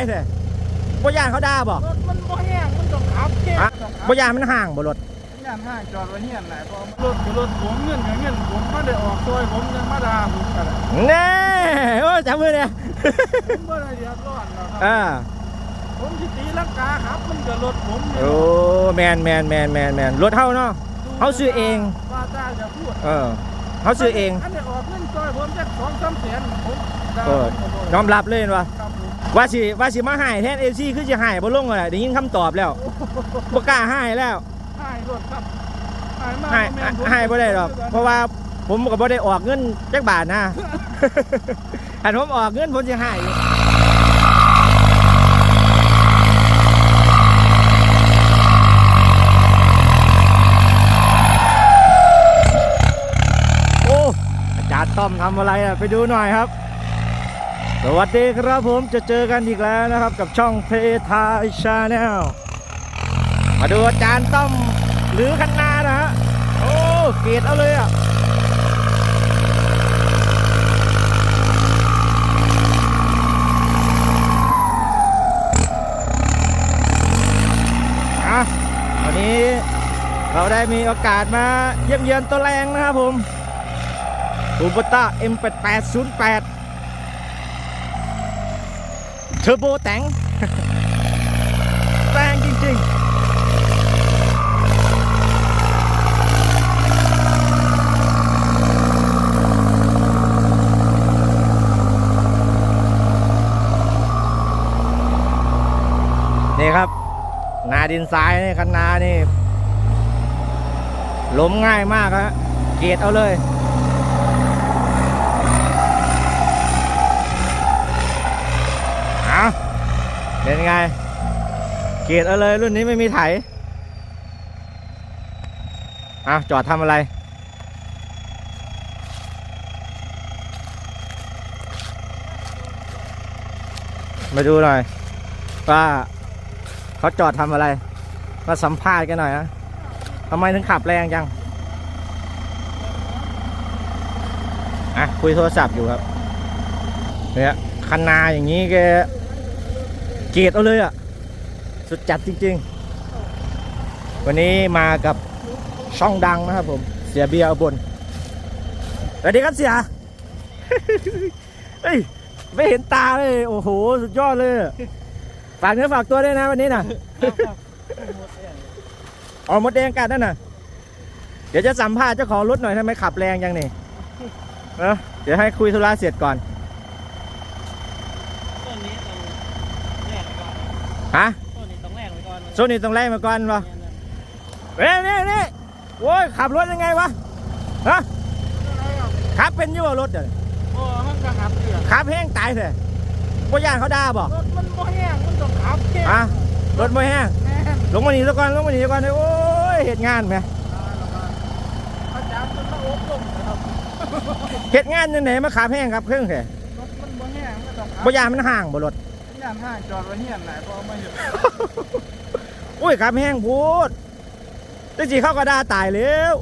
ายเถอะบ่ย่านเขาด่าบ่รถมันบ่แห้งมันต้องขับแห้งอะต้องขับบ่ย่านมันห่างบ่รถย่านห้างจอดไว้เฮียนไหนพอรถรถผมเงินกับเงินผมมาได้ออกซอยผมยังมาด่าผมกันแน่โอ้ยจับมือเนี่ยผมบ่ได้เดือดร้อนหรอกคอ่ารับผมสิตีลังกาครับมันก็รถผมเนี่ยโอ้แมนแมนแมนแมนแมนรถเฮาเนาะเขาซื้อเองว่าจ้าจะพูดเออเขาซื้อเองอันนี้ออกเงินซอยผมจักสองสามแสนผมด่าเออผมก็บ่ยอมรับเลยว่าครับผม ว่าสิว่าสิมาหายแทน FC คือสิหายบ่ลงเลยได้ยินคำตอบแล้วบ่กล้าหายแล้วให้รถครับให้มากหายแม่นผมหายบ่ได้หรอก เพราะว่าผมก็บ่ได้ออกเงินจักบาทนะอันผมออกเงินผมสิหายอยู่โอ้อาจารย์ต้อมทำอะไรอะไปดูหน่อยครับ สวัสดีครับผมจะเจอกันอีกแล้วนะครับกับช่องเพทายชาแนลมาดูอาจารย์ต้อมหรือคันนานะฮะโอ้เกรดเอาเลยอะอะวันนี้เราได้มีโอกาสมาเยี่ยมเยือนตัวแรงนะครับผมอูบต้า M8808 เทอร์โบแตงแรงจริงๆนี่ครับ นาดินทรายนี่คันนานี่ล้มง่ายมากฮะเกตเอาเลยเอา เป็นไง เกตเอาเลยรุ่นนี้ไม่มีไถอะจอดทำอะไร มาดูหน่อย ว่าเขาจอดทำอะไร มาสัมภาษณ์กันหน่อยนะทำไมถึงขับแรงจัง อะ คุยโทรศัพท์อยู่ครับเนี่ยคันนาอย่างนี้แก เกลียดเอาเลยอะ สุดจัดจริง ๆ วันนี้มากับช่องดังนะครับผม เสียเบียร์บนสวัสดีครับเสียเฮ้ยไม่เห็นตาเลย โอ้โห สุดยอดเลย ฝากเนื้อฝากตัวด้วยนะวันนี้นะออกมดแดงกัดนั่นน่ะ เดี๋ยวจะสัมภาษณ์เจ้าของรถหน่อยทำไมขับแรงจังนี่เดี๋ยวให้คุยธุระเสร็จก่อนนี้ต้องแรกไว้ก่อน ฮะต้นนี้ต้องแรกไว้ก่อนโซนี่ต้องไล่มาก่อนวะเฮ้ยนี่นี่โว้ยขับรถยังไงวะฮะขับเป็นอยี่ว่ารถเดี๋ยวนี้โอ้มันก็หับเรือขับแห้งตายเถอะบ่ย่านเขาด่าบ่รถมันบ่แห้งมันต้องขับแห้งฮะรถบ่แห้งแห้งลงมาหนีซะก่อนลงมาหนีซะก่อนโอ้ยเหตุงานไหมอาจารย์มันมาอบรมนะครับเหตุงานยังไงมาขับแห้งครับเครื่องแค่รถมันบ่แห้งมันต้องขับบ่ย่านมันห่างบ่รถย่านห้างจอดไว้เฮียนไหนพอมาอยู่อุ้ยขับแห้งพูดจังสีเข้าก็ด่าตายแล้ว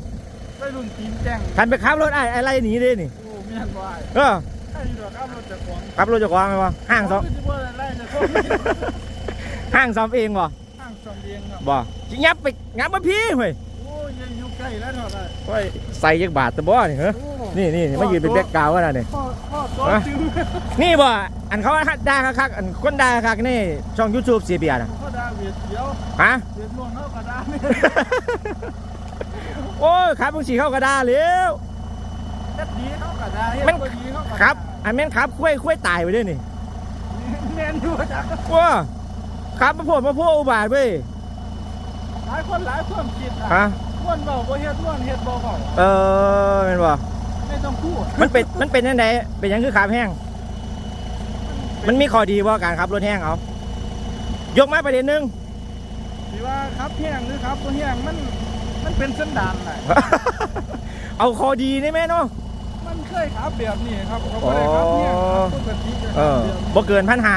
ไปรุ่นทีมแจ้งคันไปขับรถไอ้ไอ้ไรหนีเลยนี่โอ้เมียนบ่ายเออไอ้ดอกขับรถจากของขับรถเจะกวางไหมวะห้างซ้อมสิบ่ได้ไล่จากของห้างซ้อมเองบ่ห้างซ่อมเองครับบ่จิงับไปงับมาพี่เฮ้ย โอ้ยยังอยู่ใกล้แล้วเท่าไหร่โอ้ยใส่ยักบาทตะบ่นี่เหรอโอ้นี่นี่มายืนเป็นแบ็กกราวด์กันนะนี่ข้อข้อตัวฮะจื้อนี่บ่อันเขาด่าคักๆอันคนด่าคักๆนี่ช่องยูทูบเสียเบียร์นะเขาด่าเวียดเดียวฮะ เวียดม่วงเขาก็ด่าเนี่ยโอ้ยครับบางสีเขาก็ด่าแล้วเฮ็ดดีเขาก็ด่าเฮ็ดมันบ่ดีเขาก็ด่าครับอันแม่นครับคุ้ยคุ้ยตายไปด้วยนี่แม่นอยู่จ้ะว้าครับมาพูดมาพูดอุบาทเว้ยหลายคนหลายความคิดฮะอะม่ วนเบาบ่เฮ็ดม่วนเฮ็ดบ่เบาเออแม่นบ่ไม่ต้องพูดมันเป็นมันเป็นยังไงเป็นหยังคือขับแห้ง มันมีข้อดีว่าการขับรถแห้งเอายกมาประเด็นหนึงสิว่าครับแห้งหรือครับบ่แห้งมันมันเป็นสันดานแหละเอาข้อดีได้ไหมเนาะมันเคยขับแบบนี้ครับเขาบ่ได้ขับแห้งครับปกติจะเอขับอแบบบ่เกินพันหา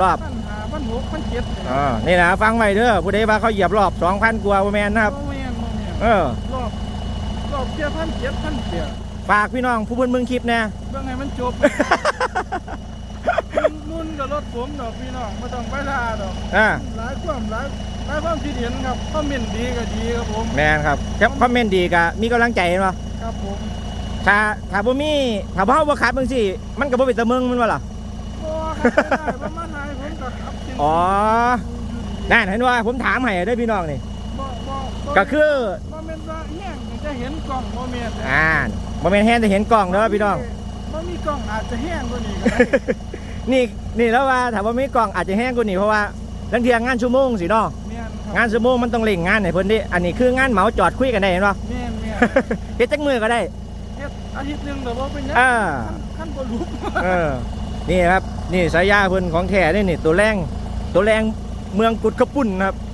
รอบพันหาพันหกพันเจ็ดเนี่ยอ่านี่นะฟังไว้เด้อผู้ใดว่าเขาเหยียบรอบ2,000กว่าบ่แม่นนะครับบ่แม่นบ่แม่น เออ รอบรอบเพียพันเจ็ดพันเจ็ดฝากพี่น้องผู้เพิ่นเบิ่งคลิปแน่ เบิ่งให้มันจบรุ่นกับรถผมดอกพี่น้องไม่ต้องไปท่าดอกอ่าหลายความหลายหลายความคิดเห็นครับคอมเมนต์ดีก็ดีครับผม แมนครับแค่คอมเมนต์ดีก็มีกำลังใจเห็นป่ะครับผมถ้าถ้าบ่มีถ้าบ่เฮาบ่ขับจังซี่มันก็บ่เป็นตะเมืองมันว่าล่ะบ่ครับไม่ได้ประมาณไหนผมก็ขับจริงอ๋อนั่นเห็นว่าผมถามให้ได้อพี่น้องนี่บ่บ่บ่ ก็คือบ่แม่นว่าแห้งจะเห็นกล้องบ่แม่นอ่าบ่แม่นแฮนแต่เห็นกล้องเด้อพี่น้องบ่มีกล้องอาจจะแห้งกว่านี้ก็ได้นี่นี่แล้วว่าถ้าบ่มีกล้องอาจจะแห้งกว่านี้เพราะว่าลังเทียงานชั่วโมงสิเนาะแม่นครับงานชั่วโมงมันต้องเร่งงานให้เพิ่นดิอันนี้คืองานเหมาจอดคุยกันได้เห็นป่ะแม่นแม่นเฮ็ดจักมือก็ได้เฮ็ดอาทิตย์หนึงแต่ว่าเป็นหยังอ่าขั้นบ่รู้เออนี่ครับนี่สายยาเพิ่นของแท้นี่นี่ตัวแรงตัวแรงเมืองกุดกระปุ่นนะครับครับผม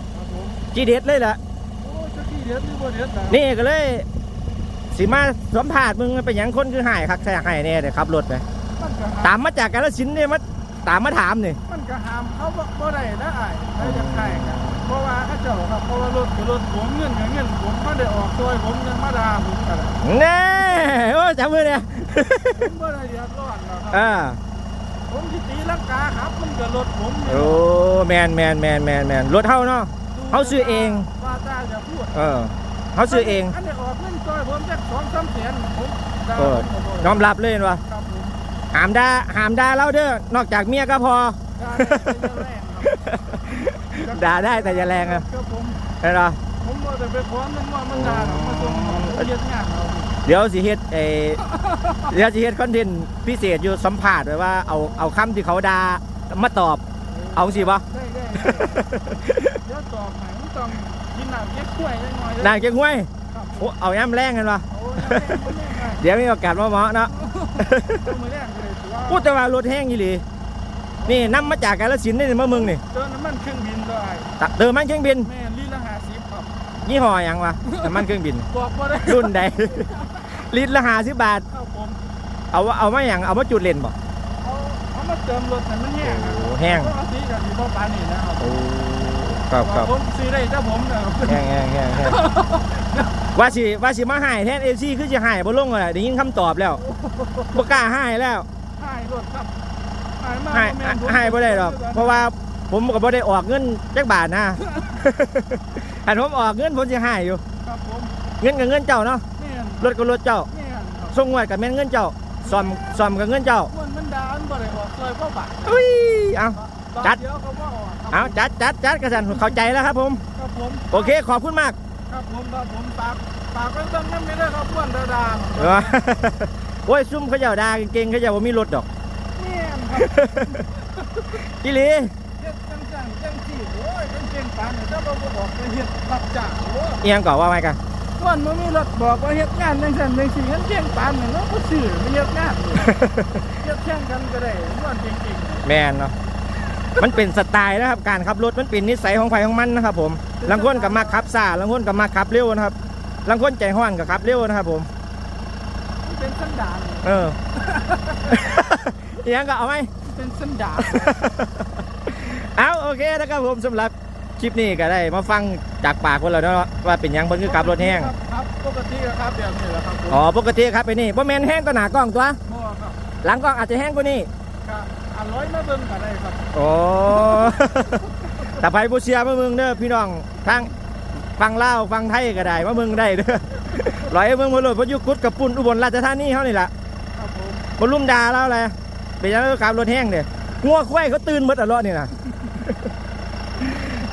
จีเด็ดเลยล่ะโอ้เจ้าที่เด็ดหรือบ่เด็ดะนี่ก็เลยสิมาสัมภาษณ์มึงเป็นหยังคนคือหายคักแท้หายแน่เดี๋ยวขับรถไปมันก็หาตามมาจากกาลสินธุ์เนี่ยมาตามมาถามนี่มันก็หามเขาบ่บ่ได้นะอ้ายใครจะใครกันเพราะว่าเขาเจ้าครับเพราะว่ารถคือรถผมเงินกับเงินผมมาได้ออกซอยผมยังมาด่าผมกันแน่โอ้จับมือเนี่ย ผมบ่ได้เดือดร้อนหรอกครัอ่าผมสิตีลังกาครับมันก็รถผมเนี่ยโอ้แมนแมนแมนแมนแมนรถเท่าเนาะ เขาซื้อเองว่าตาจะพูดเออเขาซื้อเองอันนี้ออกเงินซอยผมจักสองสามแสนผมด่าเออผมก็บ่ยอมรับเลยว่าครับผมหามด่าหามด่าเราเด้อนอกจากเมียก็พอด่าได้แต่อย่าแรงครับด่าได้แต่อย่าแรงอะครับผมเห็นปะผมบ่ได้ไปพร้อมมันว่ามันด่าหรอกมาส่งผมเฮ็ดงานเอาเดี๋ยวสิเฮ็ดเออเดี๋ยวสิเฮ็ดคอนเทนต์พิเศษอยู่สัมภาษณ์ไว้ว่าเอาเอาคำที่เขาด่ามาตอบ เอาสิบ่ได้ได้เดี๋ยว ตอบให้มันต้องกินน้ำเก๊กกล้วยจังหน่อยนางเจ้าห้วยครับโอ้เอาย่ำแรงกันวะ โอ้ยแรงบ่แรงครับเดี๋ยวมีโอกาสมาเหมาะเนาะต้องมือแรงเลยถือว่าพูดแต่ว่ารถแห้งอีหลีนี่นํมาจากกาฬสินธุ์นี่มามึงนี่เติมน้ำมันเครื่องบินได้ตะเติมมันเครื่องบิน แม่นลีละห้าสิบครับยี่ห้อหยังวะน้ำมันเครื่องบิน บอกว่าได้รุ่นใด ลิตรละห้าสิบบาท ครับผมเอาว่าเอามาหยังเอามาจุดเล่นบ่ เอาเอามาเติมรถให้มันแห้งครับโอ้แห้ง ปกติก็สิบ่ปานนี้นะครับโอ้ ครับครับผมซื้อได้แต่ผมนะครับแห้งแห้งแห้งแห้งว่าสิว่าสิมาหายแทนเอซี่คือจะหายบ่ลงเลยได้ยินคำตอบแล้วบ่กล้าหายแล้วหายรถครับหายมาหายบ่แม่นผมหายบ่ได้หรอกเพราะว่าผมก็บ่ได้ออกเงินจักบาทนะอันผมออกเงินผมสิหายอยู่ครับผมเงินกับเงินเจ้าเนาะแม่นรถก็รถเจ้าแม่นครับส่งงวดกับแม่นเงินเจ้าซ่อมซ่อมกับเงินเจ้าม่วนมันดานบ่ได้ออกเลยเพราะบาทอุ้ยเอาบาท จัด เดียวเขาว่าออกครับเอาจัดจัดจัดกระสันเข้าใจแล้วครับผม ครับผมโอเคขอบคุณมากครับผมครับผมฝากฝากไว้ตรงนั้นไม่ได้ครับม่วนดาดานเออโอ้ยซุ่มเขาเจ้าดาเก่งๆเขาเจ้าว่ามีรถดอกแม่นครับอีหลีเฮ็ดจังจังจังซี่โอ้ยเป็นเก่งปานนี่ถ้าบ่บ่บอกไปเฮ็ดรับจ้างโอ้ยเอียงก่อนว่าไงกันม่วนบ่มีรถบอกว่าเฮ็ดงานจังซั่นจังซี่เฮ็ดเก่งปานนี่เนาะบ่ซื้อไปเฮ็ดงานเฮ็ดแข่งกันก็ได้ม่วนจริงๆ แมนเนาะ มันเป็นสไตล์นะครับ การขับรถมันเป็นนิสัยของใครของมันนะครับ ผมลางคนกับมาขับซ่าลางคนกับมาขับเร็วนะครับลางคนใจห้อนกับขับเร็วนะครับ ผมมันเป็นสันดานเออเอียงก็เอาไหมเป็นสันดานเอาโอเคนะครับผมสำหรับคลิปนี้ก็ได้มาฟังจากปากคนเราเนาะว่าเป็นหยังเพิ่นคือขับรถแห้งครับครับปกติครับแบบนี้แหละครับผมอ๋อปกติครับไปนี่บ่แม่นแห้งก็หนากล้องตัวบ่ครับหลังกล้องอาจจะแห้งกว่านี้ก็ อร่อยมาเบิ่งก็ได้ครับโอ้แต่ไปบูเชียมาเมืองเด้อพี่น้องทั้งฟังเล่าวฟังไทยก็ได้มาเมืองได้เด้อร้อยเมืองมาโลดเพราะอยุกุดกับปุ่นอุบลราชธานีเขานี่แหละครับผมบนลุ่มดาแล้วเลยเป็นยังไงขับรถแห้งเด้องัวควายเขาตื่นหมดอะรอดนี่นะ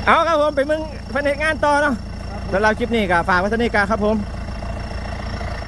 เอาครับผมไปเมึงไปในงานต่อเนาะครับผมสำหรับคลิปนี้ก็ฝากไว้เท่านี้กันครับผมค